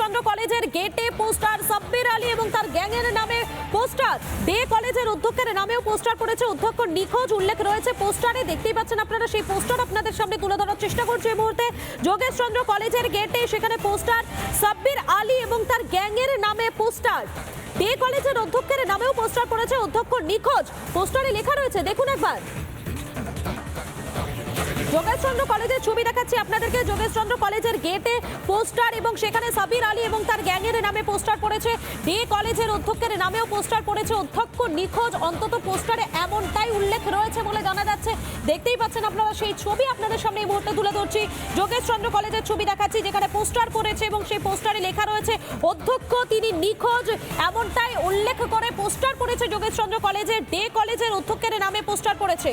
যোগেশচন্দ্র কলেজের গেটে পোস্টার সাব্বির আলী এবং তার গ্যাংয়ের নামে পোস্টার। ডে কলেজের অধ্যক্ষের নামেও পোস্টার করেছে অধ্যক্ষ নিখোঁজ। উল্লেখ রয়েছে, পোস্টারে দেখতেই পাচ্ছেন আপনারা সেই পোস্টার আপনাদের সামনে তুলে ধরার চেষ্টা করছি এই মুহূর্তে। যোগেশ চন্দ্র কলেজের গেটে সেখানে পোস্টার, সাব্বির আলী এবং তার গ্যাংয়ের নামে পোস্টার। ডে কলেজের অধ্যক্ষের নামেও পোস্টার করেছে অধ্যক্ষ নিখোঁজ। পোস্টারে লেখা রয়েছে, দেখুন একবার। যোগেশচন্দ্র কলেজের ছবি দেখাচ্ছি আপনাদেরকে। যোগেশচন্দ্র কলেজের গেটে পোস্টার এবং সেখানে সাবির আলী এবং তার গ্যাংয়ের নামে পোস্টার পড়েছে। ডে কলেজের অধ্যক্ষের নামেও পোস্টার পড়েছে। অধ্যক্ষ নিখোঁজ, অন্তত পোস্টারে এমনটাই উল্লেখ রয়েছে বলে জানা যাচ্ছে। দেখতেই পাচ্ছেন আপনারা সেই ছবি আপনাদের সামনে এই মুহূর্তে তুলে ধরছি। যোগেশচন্দ্র কলেজের ছবি দেখাচ্ছি, যেখানে পোস্টার পড়েছে এবং সেই পোস্টারে লেখা রয়েছে, অধ্যক্ষ, তিনি নিখোঁজ। এমনটাই উল্লেখ করে পোস্টার পড়েছে যোগেশচন্দ্র কলেজের। ডে কলেজের অধ্যক্ষের নামে পোস্টার পড়েছে।